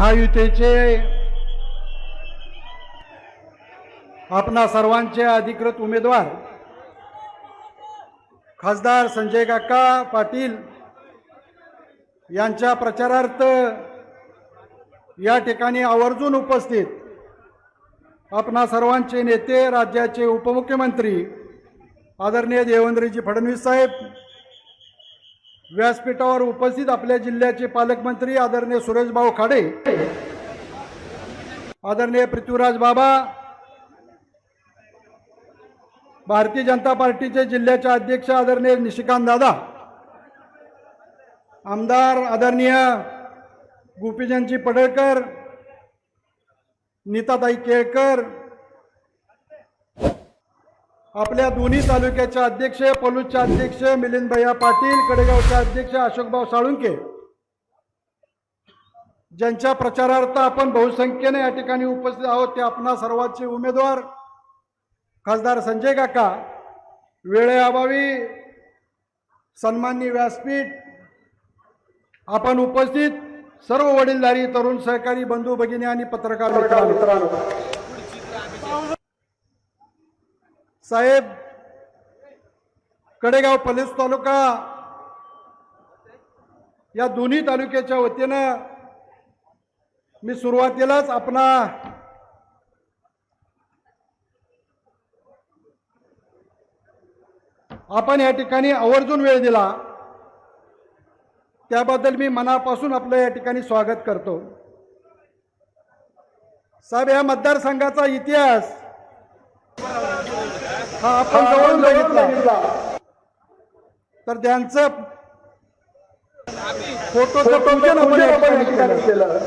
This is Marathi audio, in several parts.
महायुतीचे आपणा सर्वांचे अधिकृत उमेदवार खासदार संजय काका पाटील यांच्या प्रचारार्थ या ठिकाणी आवर्जून उपस्थित आपणा सर्वांचे नेते राज्याचे उपमुख्यमंत्री आदरणीय देवेंद्रजी फडणवीस साहेब व्यासपीठावर उपस्थित आपल्या जिल्ह्याचे पालकमंत्री आदरणीय सुरेशभाऊ खाडे आदरणीय पृथ्वीराज बाबा भारतीय जनता पार्टीचे जिल्ह्याचे अध्यक्ष आदरणीय निशिकांत दादा आमदार आदरणीय गोपीचंदजी पडळकर नीताताई केळकर आपल्या दोन्ही तालुक्याचे अध्यक्ष पलूसचे अध्यक्ष मिलिंद भैया पाटील कडेगावचे अध्यक्ष अशोकभाऊ साळुंके ज्यांच्या प्रचारार्थ आपण बहुसंख्येने या ठिकाणी उपस्थित आहोत ते आपणा सर्वांचे उमेदवार. खासदार संजय काका वेळेअभावी सन्माननीय व्यासपीठ. आपण उपस्थित सर्व वडीलधारी तरुण सहकारी बंधू भगिनी आणि पत्रकार मित्रांनो. साहेब कडेगाव पलेस तालुका या दोन्ही तालुक्याच्या वतीनं मी सुरुवातीलाच आपणा आपण या ठिकाणी आवर्जून वेळ दिला. त्याबद्दल मी मनापासून आपलं या ठिकाणी स्वागत करतो. साहेब या मतदारसंघाचा इतिहास हा आपण जवळून बघितला. तर त्यांचं फोटोचं पूजन आपण या ठिकाणी केलं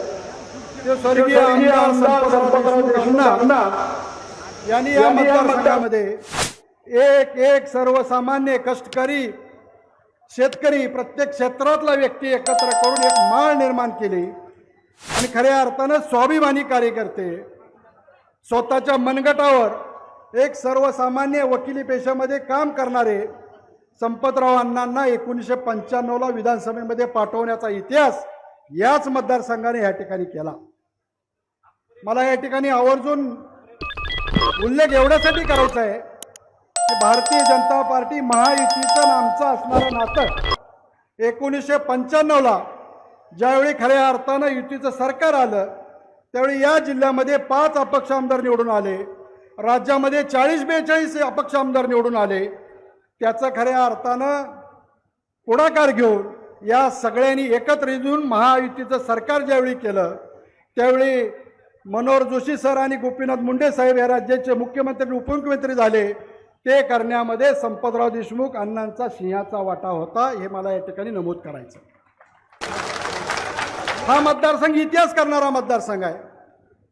ते स्वर्गीय आमदार संपतराव देशमुख अण्णा. यांनी या मतदारसंघामध्ये एक एक सर्वसामान्य कष्टकरी शेतकरी प्रत्येक क्षेत्रातला व्यक्ती एकत्र करून एक माळ निर्माण केली. आणि खऱ्या अर्थानं स्वाभिमानी कार्यकर्ते स्वतःच्या मनगटावर एक सर्वसामान्य वकिली पेशामध्ये काम करणारे संपतराव अण्णांना एकोणीसशे पंच्याण्णवला विधानसभेमध्ये पाठवण्याचा इतिहास याच मतदारसंघाने या ठिकाणी केला. मला या ठिकाणी आवर्जून उल्लेख एवढ्यासाठी करायचा आहे की भारतीय जनता पार्टी महायुतीचं आमचं असणारं नातं एकोणीसशे पंच्याण्णवला ज्यावेळी खऱ्या अर्थानं युतीचं सरकार आलं त्यावेळी या जिल्ह्यामध्ये पाच अपक्ष आमदार निवडून आले. राज्यामध्ये चाळीस बेचाळीस अपक्ष आमदार निवडून आले. त्याचं खऱ्या अर्थानं पुढाकार घेऊन या सगळ्यांनी एकत्र येऊन महायुतीचं सरकार ज्यावेळी केलं त्यावेळी मनोहर जोशी सर आणि गोपीनाथ मुंडे साहेब या राज्याचे मुख्यमंत्री आणि उपमुख्यमंत्री झाले. ते करण्यामध्ये संपतराव देशमुख अण्णांचा सिंहाचा वाटा होता हे मला या ठिकाणी नमूद करायचं. हा मतदारसंघ इतिहास करणारा मतदारसंघ आहे.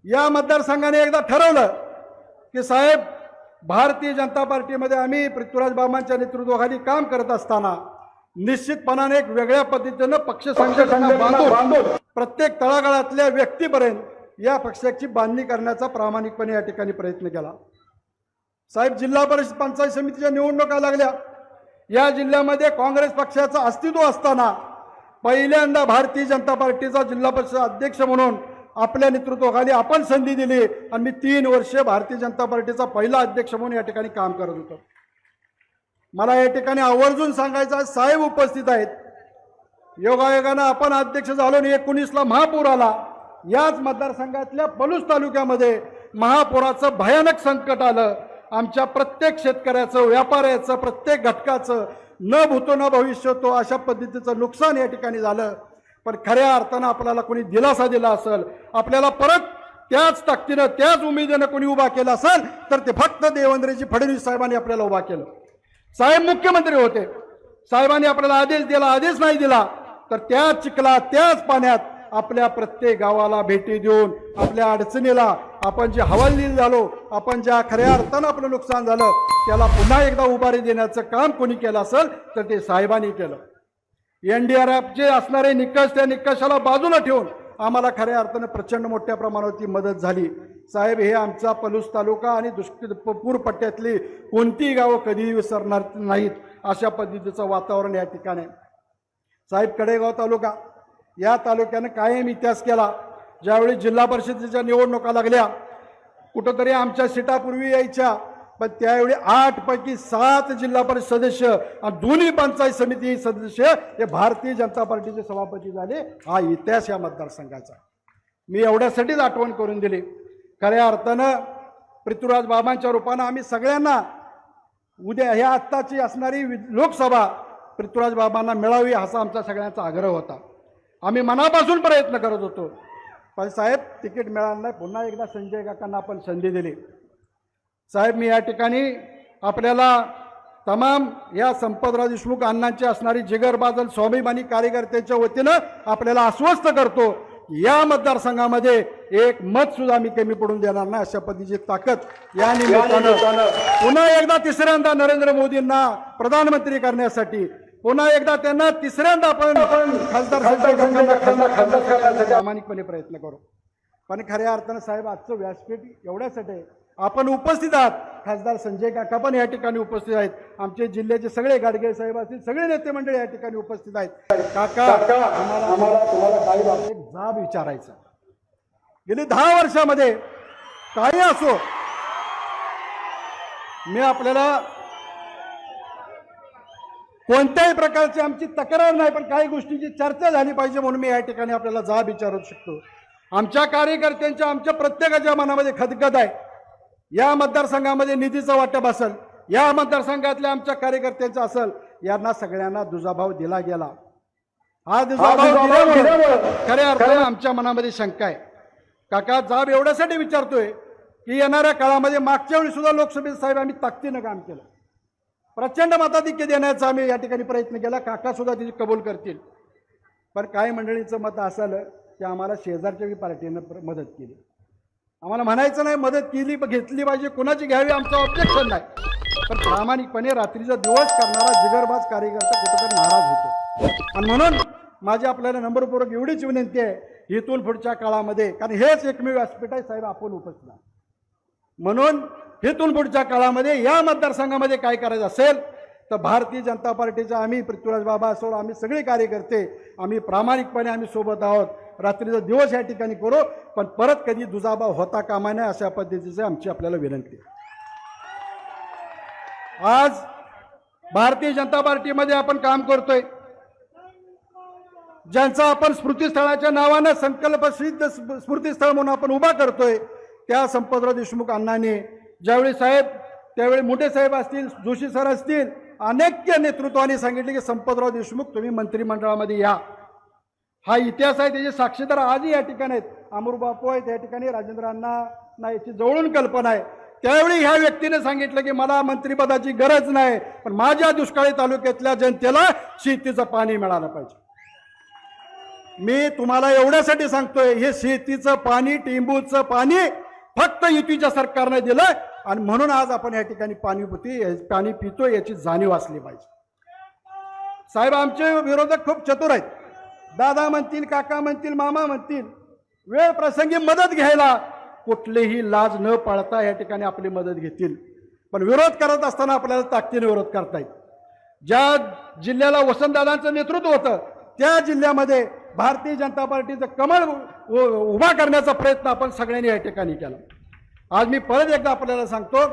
या मतदारसंघाने एकदा ठरवलं की साहेब भारतीय जनता पार्टीमध्ये आम्ही पृथ्वीराज बाबांच्या नेतृत्वाखाली काम करत असताना निश्चितपणाने एक वेगळ्या पद्धतीनं पक्ष संघटना प्रत्येक तळागाळातल्या व्यक्तीपर्यंत या पक्षाची बांधणी करण्याचा प्रामाणिकपणे या ठिकाणी प्रयत्न केला. साहेब जिल्हा परिषद पंचायत समितीच्या निवडणुका लागल्या. या जिल्ह्यामध्ये काँग्रेस पक्षाचं अस्तित्व असताना पहिल्यांदा भारतीय जनता पार्टीचा जिल्हा परिषद अध्यक्ष म्हणून आपल्या नेतृत्वाखाली आपण संधी दिली आणि मी तीन वर्षे भारतीय जनता पार्टीचा पहिला अध्यक्ष म्हणून या ठिकाणी काम करत होतो. मला या ठिकाणी आवर्जून सांगायचं साहेब उपस्थित आहेत. योगायोगानं आपण अध्यक्ष झालो आणि एकोणीसला महापूर आला. याच मतदारसंघातल्या पलूस तालुक्यामध्ये महापुराचं भयानक संकट आलं. आमच्या प्रत्येक शेतकऱ्याचं व्यापाऱ्याचं प्रत्येक घटकाचं न भूतो न भविष्यतो अशा पद्धतीचं नुकसान या ठिकाणी झालं. पण खऱ्या अर्थानं आपल्याला कोणी दिलासा दिला असेल आपल्याला परत त्याच ताकदीनं त्याच उमेदीनं कोणी उभा केला असेल तर ते फक्त देवेंद्रजी फडणवीस साहेबांनी आपल्याला उभा केलं. साहेब मुख्यमंत्री होते. साहेबांनी आपल्याला आदेश दिला आदेश नाही दिला तर त्याच चिखला त्याच पाण्यात आपल्या प्रत्येक गावाला भेटी देऊन आपल्या अडचणीला आपण जे हवालदिल झालो आपण ज्या खऱ्या अर्थानं आपलं नुकसान झालं त्याला पुन्हा एकदा उभारी देण्याचं काम कोणी केलं असेल तर ते साहेबांनी केलं. एन डी आर एफचे असणारे निकष त्या निकषाला बाजूला ठेवून आम्हाला खऱ्या अर्थानं प्रचंड मोठ्या प्रमाणावरती मदत झाली. साहेब हे आमचा पलूस तालुका आणि दुष्क पूर पट्ट्यातली कोणतीही गावं कधीही विसरणार नाहीत अशा पद्धतीचं वातावरण या ठिकाणी. साहेब कडेगाव तालुका. या तालुक्यानं कायम इतिहास केला. ज्यावेळी जिल्हा परिषदेच्या निवडणुका लागल्या कुठंतरी आमच्या सीटापूर्वी यायच्या पण त्यावेळी आठ पैकी सात जिल्हा परिषद सदस्य आणि दोन्ही पंचायत समिती सदस्य हे भारतीय जनता पार्टीचे सभापती झाले. हा इतिहास या मतदारसंघाचा. मी एवढ्यासाठीच आठवण करून दिली. खऱ्या अर्थानं पृथ्वीराज बाबांच्या रूपानं आम्ही सगळ्यांना उद्या ह्या आत्ताची असणारी वि- लोकसभा पृथ्वीराज बाबांना मिळावी असा आमचा सगळ्यांचा आग्रह होता. आम्ही मनापासून प्रयत्न करत होतो. पण साहेब तिकीट मिळालं नाही. पुन्हा एकदा संजय काकांना आपण संधी दिली. साहेब मी या ठिकाणी आपल्याला तमाम या संपतराव देशमुख अण्णांची असणारी जिगरबादल स्वाभिमानी कार्यकर्त्यांच्या वतीनं आपल्याला आश्वस्त करतो. या मतदारसंघामध्ये एक मत सुद्धा मी कमी पडून देणार नाही अशा पद्धतीची ताकद या निमित्तानं पुन्हा एकदा तिसऱ्यांदा नरेंद्र मोदींना प्रधानमंत्री करण्यासाठी पुन्हा एकदा त्यांना तिसऱ्यांदा आपण खासदार प्रामाणिकपणे प्रयत्न करू. पण खऱ्या अर्थानं साहेब आजचं व्यासपीठ एवढ्यासाठी आहे. आपण उपस्थित आहात. खासदार संजय काका पण या ठिकाणी उपस्थित आहेत. आमचे जिल्ह्याचे सगळे गाडगे साहेब असतील सगळे नेते मंडळी या ठिकाणी उपस्थित आहेत. काका आम्हाला आम्हाला तुम्हाला काही जाब विचारायचा. गेली दहा वर्षामध्ये काही असो मी आपल्याला कोणत्याही प्रकारची आमची तक्रार नाही पण काही गोष्टींची चर्चा झाली पाहिजे म्हणून मी या ठिकाणी आपल्याला जाब विचारू शकतो. आमच्या कार्यकर्त्यांच्या आमच्या प्रत्येकाच्या मनामध्ये खदखद आहे. या मतदारसंघामध्ये निधीचं वाटप असेल या मतदारसंघातल्या आमच्या कार्यकर्त्यांचं असेल यांना सगळ्यांना दुजाभाव दिला गेला. हा दुजाभाव खऱ्या अर्थानं आमच्या मनामध्ये शंका आहे. काका जाब एवढ्यासाठी विचारतोय की येणाऱ्या काळामध्ये मागच्या वेळी सुद्धा लोकसभेत साहेब आम्ही ताकदीनं काम केलं. प्रचंड मताधिक्य देण्याचा आम्ही या ठिकाणी प्रयत्न केला काका सुद्धा तिची कबूल करतील. पण काही मंडळींचं मत असं आलं की आम्हाला शेजारच्या पार्टीनं प्र- मदत केली. आम्हाला म्हणायचं नाही मदत केली घेतली पाहिजे. कुणाची घ्यावी आमचं ऑब्जेक्शन नाही. पण प्रामाणिकपणे रात्रीचा दिवस करणारा जिगरबाज कार्यकर्ता कुठेतरी नाराज होतो. आणि म्हणून माझी आपल्याला नंबरपूर्वक एवढीच विनंती आहे इथून पुढच्या काळामध्ये कारण हेच एकमेव व्यासपीठ आहे साहेब आपण उपस्थित म्हणून इथून पुढच्या काळामध्ये या मतदारसंघामध्ये काय करायचं असेल तर भारतीय जनता पार्टीचा आम्ही पृथ्वीराज बाबा असो आम्ही सगळे कार्यकर्ते आम्ही प्रामाणिकपणे आम्ही सोबत आहोत. रात्रीचा दिवस या ठिकाणी करू पण परत कधी दुजाभाव होता कामा नये अशा पद्धतीचं आमची आपल्याला विनंती आज भारतीय जनता पार्टीमध्ये आपण काम करतोय. ज्यांचा आपण स्मृतीस्थळाच्या नावानं संकल्प सिद्ध स्मृतीस्थळ म्हणून आपण उभा करतोय त्या संपतराव देशमुख अण्णांनी ज्यावेळी साहेब त्यावेळी मोठे साहेब असतील जोशी सर असतील अनेक नेतृत्वाने सांगितले की संपतराव देशमुख तुम्ही मंत्रिमंडळामध्ये या. हा इतिहास आहे त्याचे साक्षीदार आजही या ठिकाणी आहेत. अमरू बापू आहेत या ठिकाणी राजेंद्र अण्णा ना याची जवळून कल्पना आहे. त्यावेळी ह्या व्यक्तीने सांगितलं की मला मंत्रिपदाची गरज नाही पण माझ्या दुष्काळी तालुक्यातल्या जनतेला शेतीचं पाणी मिळालं पाहिजे. मी तुम्हाला एवढ्यासाठी सांगतोय हे शेतीचं पाणी टिंबूचं पाणी फक्त युतीच्या सरकारने दिलं आणि म्हणून आज आपण या ठिकाणी पाणी पितोय पाणी पितोय याची जाणीव असली पाहिजे. साहेब आमचे विरोधक खूप चतुर आहेत. दादा म्हणतील काका म्हणतील मामा म्हणतील वेळ प्रसंगी मदत घ्यायला कुठलीही लाज न पाळता या ठिकाणी आपली मदत घेतील. पण विरोध करत असताना आपल्याला ताकदीने विरोध करता येईल ज्या जिल्ह्याला वसंतदादांचं नेतृत्व होतं त्या जिल्ह्यामध्ये भारतीय जनता पार्टीचं कमळ उ- उभा करण्याचा प्रयत्न आपण सगळ्यांनी या ठिकाणी केला. आज मी परत एकदा आपल्याला सांगतो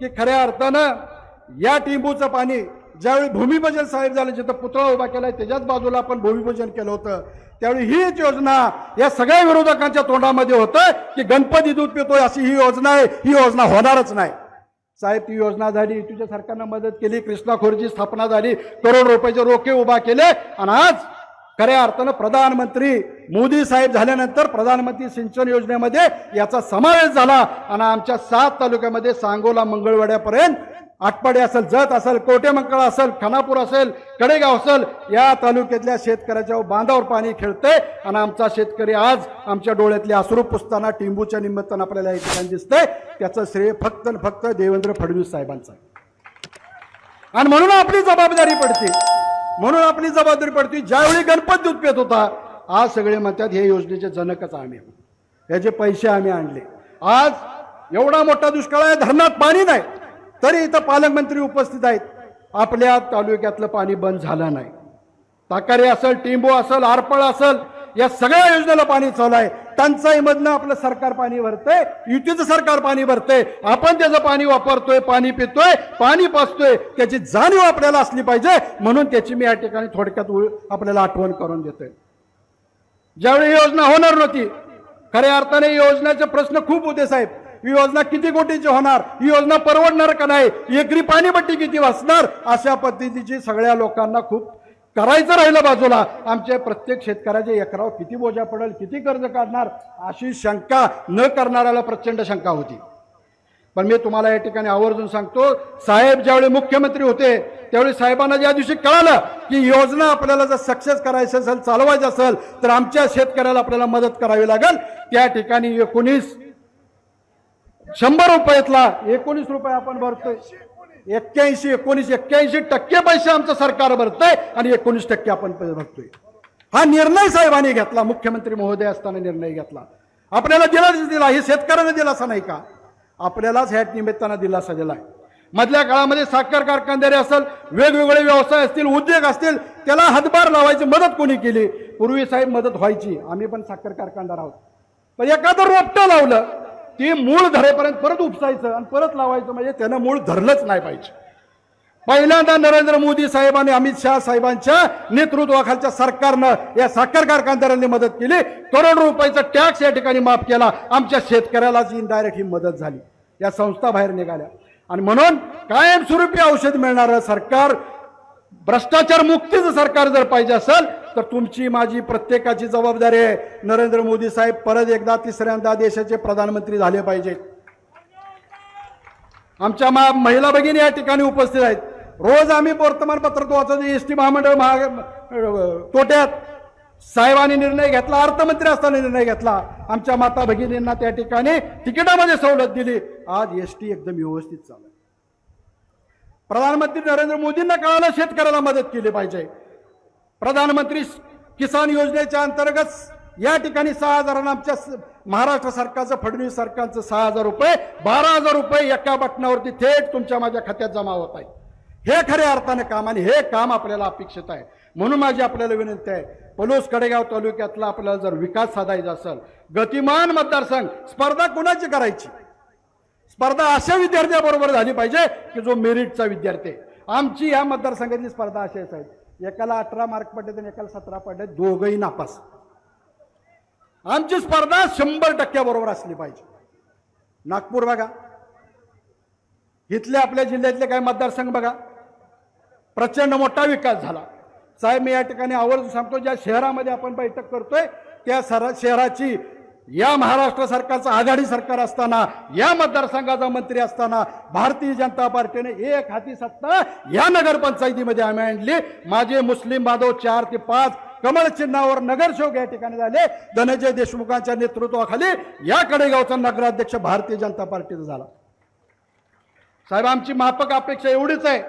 की खऱ्या अर्थानं या टिंबूचं पाणी ज्यावेळी भूमिपूजन साहेब झालं जिथं पुतळा उभा केलाय त्याच्याच बाजूला आपण भूमिपूजन केलं होतं. त्यावेळी हीच योजना या सगळ्या विरोधकांच्या तोंडामध्ये होतं की गणपती दूध पितोय अशी ही योजना आहे ही योजना होणारच नाही. साहेब ती योजना झाली तुझ्या सरकारनं मदत केली कृष्णाखोरची स्थापना झाली करोड रुपयाचे रोखे उभा केले आणि आज खऱ्या अर्थानं प्रधानमंत्री मोदी साहेब झाल्यानंतर प्रधानमंत्री सिंचन योजनेमध्ये याचा समावेश झाला आणि आमच्या सात तालुक्यामध्ये सांगोला मंगळवाड्यापर्यंत आटपाडी असेल जत असेल कोटेमंकळ असेल खानापूर असेल कडेगाव असेल या तालुक्यातल्या शेतकऱ्याच्या बांधावर पाणी खेळतंय आणि आमचा शेतकरी आज आमच्या डोळ्यातले अश्रू पुसताना टिंबूच्या निमित्तानं आपल्याला या ठिकाणी दिसतंय. त्याचं श्रेय फक्त आणि फक्त देवेंद्र फडणवीस साहेबांचं आणि म्हणून आपली जबाबदारी पडते. म्हणून आपली जबाबदारी पडते. ज्यावेळी गणपती उत्पेत होता आज सगळे म्हणतात हे योजनेचे जनकच आम्ही याचे पैसे आम्ही आणले. आज एवढा मोठा दुष्काळ आहे धरणात पाणी नाही. तरी इथं पालकमंत्री उपस्थित आहेत. आपल्या तालुक्यातलं पाणी बंद झालं नाही. ताकारी असेल टिंबू असेल आरपळ असेल या सगळ्या योजनेला पाणी चालू आहे. टंचाईमधनं आपलं सरकार पाणी भरतंय युतीचं सरकार पाणी भरतंय. आपण त्याचं पाणी वापरतोय पाणी पितोय पाणी पाचतोय त्याची जाणीव आपल्याला असली पाहिजे म्हणून त्याची मी या ठिकाणी थोडक्यात आपल्याला आठवण करून देतोय. ज्यावेळी ही योजना होणार नव्हती खऱ्या अर्थाने योजनेचे प्रश्न खूप होते साहेब. ही योजना किती कोटीची होणार? ही योजना परवडणार का नाही? एकरी पाणीपट्टी किती वाचणार? अशा पद्धतीची सगळ्या लोकांना खूप करायचं राहिलं बाजूला. आमच्या प्रत्येक शेतकऱ्याच्या एकराव किती बोजा पडेल किती कर्ज काढणार? अशी शंका न करणाऱ्याला प्रचंड शंका होती. पण मी तुम्हाला या ठिकाणी आवर्जून सांगतो साहेब ज्यावेळी मुख्यमंत्री होते त्यावेळी साहेबांना ज्या दिवशी कळालं की योजना आपल्याला जर सक्सेस करायची असेल चालवायचं असेल तर आमच्या शेतकऱ्याला आपल्याला मदत करावी लागेल. त्या ठिकाणी एकोणीस शंभर रुपयातला एकोणीस रुपये आपण भरतोय. एक्क्याऐंशी एकोणीस एक्क्याऐंशी टक्के पैसे आमचं सरकार भरतंय आणि एकोणीस टक्के आपण पैसे भरतोय. हा निर्णय साहेबांनी घेतला मुख्यमंत्री महोदय असताना निर्णय घेतला. आपल्याला दिलाच दिला हे शेतकऱ्यांना दिलासा नाही का? आपल्यालाच ह्या निमित्तानं दिलासा दिलाय. मधल्या काळामध्ये साखर कारखानदारी असेल वेगवेगळे व्यवसाय असतील उद्योग असतील त्याला हातभार लावायची मदत कोणी केली? पूर्वी साहेब मदत व्हायची. आम्ही पण साखर कारखानदार आहोत. पण एखादं रोपटं लावलं ती मूळ धरेपर्यंत परत उपसायचं आणि परत लावायचं म्हणजे त्यानं मूळ धरलंच नाही पाहिजे. पहिल्यांदा नरेंद्र मोदी साहेब आणि अमित शहा साहेबांच्या नेतृत्वाखालच्या सरकारनं या साखर कारखानदारांनी मदत केली. करोड रुपयाचा टॅक्स या ठिकाणी माफ केला. आमच्या शेतकऱ्यालाच इनडायरेक्ट ही मदत झाली. या संस्था बाहेर निघाल्या. आणि म्हणून कायमस्वरूपी औषध मिळणारं सरकार भ्रष्टाचार मुक्तीचं सरकार जर पाहिजे असेल तर तुमची माझी प्रत्येकाची जबाबदारी आहे. नरेंद्र मोदी साहेब परत एकदा तिसऱ्यांदा देशाचे प्रधानमंत्री झाले पाहिजेत आमच्या मा महिला भगिनी या ठिकाणी उपस्थित आहेत. रोज आम्ही वर्तमानपत्रात वाचत एस टी महामंडळ महा तोट्यात साहेबांनी निर्णय घेतला अर्थमंत्री असताना निर्णय घेतला. आमच्या माता भगिनींना त्या ठिकाणी तिकिटामध्ये सवलत दिली. आज एस टी एकदम व्यवस्थित चालू आहे. प्रधानमंत्री नरेंद्र मोदींना कळालं शेतकऱ्याला मदत केली पाहिजे. प्रधानमंत्री किसान योजनेच्या अंतर्गत या ठिकाणी सहा हजारांना आमच्या महाराष्ट्र सरकारचं फडणवीस सरकारचं सहा हजार रुपये बारा हजार रुपये एका बटनावरती थेट तुमच्या माझ्या खात्यात जमा होत आहे. हे खऱ्या अर्थाने काम आणि हे काम आपल्याला अपेक्षित आहे. म्हणून माझी आपल्याला विनंती आहे पलूस कडेगाव तालुक्यातला आपल्याला जर विकास साधायचा असेल गतिमान मतदारसंघ स्पर्धा कुणाची करायची? स्पर्धा अशा विद्यार्थ्याबरोबर झाली पाहिजे की जो मेरिटचा विद्यार्थी आहे. आमची या मतदारसंघातली स्पर्धा अशी आहेत एकाला अठरा मार्क पडले आणि एकाला सतरा पडले दोघंही नापास. आमची स्पर्धा शंभर टक्क्याबरोबर असली पाहिजे. नागपूर बघा. इथले आपल्या जिल्ह्यातले काही मतदारसंघ बघा. प्रचंड मोठा विकास झाला. साहेब मी या ठिकाणी आवर्जून सांगतो ज्या शहरामध्ये आपण बैठक करतोय त्या सरा शहराची या महाराष्ट्र सरकारचं आघाडी सरकार असताना या मतदारसंघाचा मंत्री असताना भारतीय जनता पार्टीने एक हाती सत्ता या नगरपंचायतीमध्ये आम्ही आणली. माझे मुस्लिम बांधव चार ते पाच कमळ चिन्हावर नगरसेवक या ठिकाणी झाले. धनंजय देशमुखांच्या नेतृत्वाखाली या कडेगावचा नगराध्यक्ष भारतीय जनता पार्टीचा झाला. साहेब आमची माफक अपेक्षा एवढीच आहे.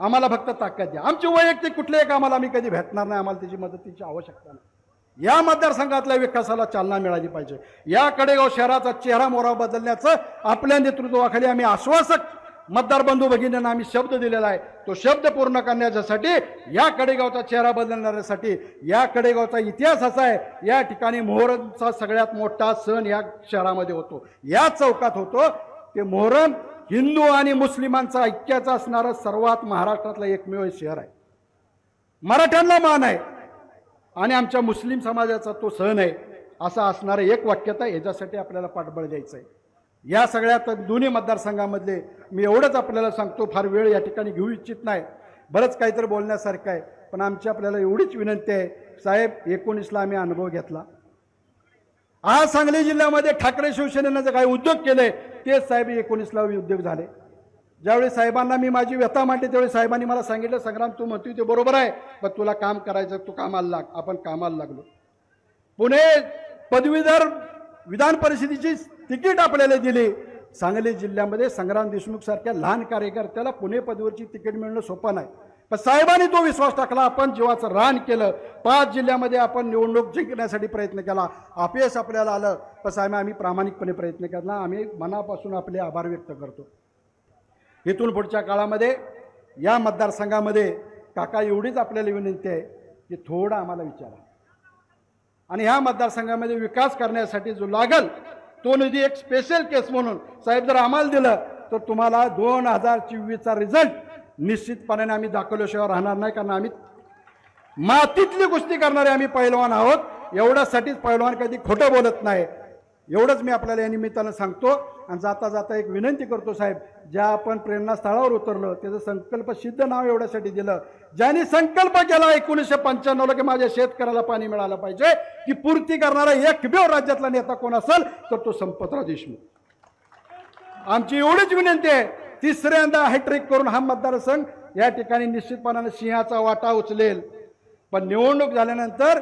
आम्हाला फक्त ताकद द्या. आमची वैयक्तिक कुठल्याही कामाला आम्ही कधी भेटणार नाही. आम्हाला त्याची मदतीची आवश्यकता नाही. या मतदारसंघातल्या विकासाला चालना मिळाली पाहिजे. या कडेगाव शहराचा चेहरा मोहरा बदलण्याचं आपल्या नेतृत्वाखाली आम्ही आश्वासक मतदार बंधू भगिनींना आम्ही शब्द दिलेला आहे. तो शब्द पूर्ण करण्याच्यासाठी या कडेगावचा चेहरा बदलण्यासाठी या कडेगावचा इतिहास असा आहे या ठिकाणी मोहरमचा सगळ्यात मोठा सण या शहरामध्ये होतो. या चौकात होतो ते मोहरम हिंदू आणि मुस्लिमांचा ऐक्याचा असणारं सर्वात महाराष्ट्रातलं एकमेव शहर आहे. मराठ्यांना मान आहे. आणि आमच्या मुस्लिम समाजाचा तो सण आहे असं असणारं एक वाक्यता याच्यासाठी आपल्याला पाठबळ द्यायचं आहे या सगळ्यात दोन्ही मतदारसंघामधले मी एवढंच आपल्याला सांगतो फार वेळ या ठिकाणी घेऊ इच्छित नाही. बरंच काहीतरी बोलण्यासारखं आहे पण आमची आपल्याला एवढीच विनंती आहे साहेब एकोणीसला आम्ही अनुभव घेतला. आज सांगली जिल्ह्यामध्ये ठाकरे शिवसेनेनं जे काही उद्योग केले तेच साहेब एकोणीसला उद्योग झाले. ज्यावेळी साहेबांना मी माझी व्यथा मांडली त्यावेळी साहेबांनी मला सांगितलं संग्राम तू म्हणतोय ते बरोबर आहे पण तुला काम करायचं तू कामाला लाग आपण कामाला लागलो. पुणे पदवीधर विधान परिषदेची तिकीट आपल्याला दिली. सांगली जिल्ह्यामध्ये संग्राम देशमुख सारख्या लहान कार्यकर्त्याला पुणे पदवीवरची तिकीट मिळणं सोपं नाही. पण साहेबांनी तो विश्वास टाकला आपण जीवाचं रान केलं. पाच जिल्ह्यामध्ये आपण निवडणूक जिंकण्यासाठी प्रयत्न केला. अपयश आपल्याला आलं. पण साहेब आम्ही प्रामाणिकपणे प्रयत्न केला आम्ही मनापासून आपले आभार व्यक्त करतो. इथून पुढच्या काळामध्ये या मतदारसंघामध्ये काका एवढीच आपल्याला विनंती आहे की थोडं आम्हाला विचारा. आणि ह्या मतदारसंघामध्ये विकास करण्यासाठी जो लागल तो निधी एक स्पेशल केस म्हणून साहेब जर आम्हाला दिलं तर तुम्हाला दोन हजार चोवीसचा रिझल्ट निश्चितपणाने आम्ही दाखवल्याशिवाय राहणार नाही कारण आम्ही मातीतली कुस्ती करणारे आम्ही पैलवान आहोत. एवढ्यासाठीच पैलवान कधी खोटं बोलत नाही. एवढंच मी आपल्याला या निमित्तानं सांगतो. आणि जाता जाता एक विनंती करतो साहेब ज्या आपण प्रेरणास्थळावर उतरलो त्याचं संकल्प सिद्ध नाव एवढ्यासाठी दिलं ज्याने संकल्प केला एकोणीसशे पंच्याण्णवला की माझ्या शेतकऱ्याला पाणी मिळालं पाहिजे की पूर्ती करणारा एकमेव राज्यातला नेता कोण असेल तर तो संपतराव देशमुख. आमची एवढीच विनंती आहे तिसऱ्यांदा हॅट्रिक करून हा मतदारसंघ या ठिकाणी निश्चितपणाने सिंहाचा वाटा उचलेल. पण निवडणूक झाल्यानंतर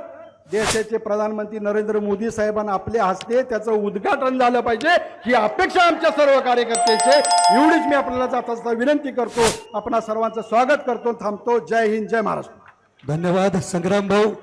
देशाचे प्रधानमंत्री नरेंद्र मोदी साहेबांना आपले हस्ते त्याचं उद्घाटन झालं पाहिजे. ही अपेक्षा आमच्या सर्व कार्यकर्त्याचे. एवढीच मी आपल्याला जाता विनंती करतो. आपणा सर्वांचं स्वागत करतो. थांबतो. जय हिंद जय महाराष्ट्र. धन्यवाद. संग्राम भाऊ.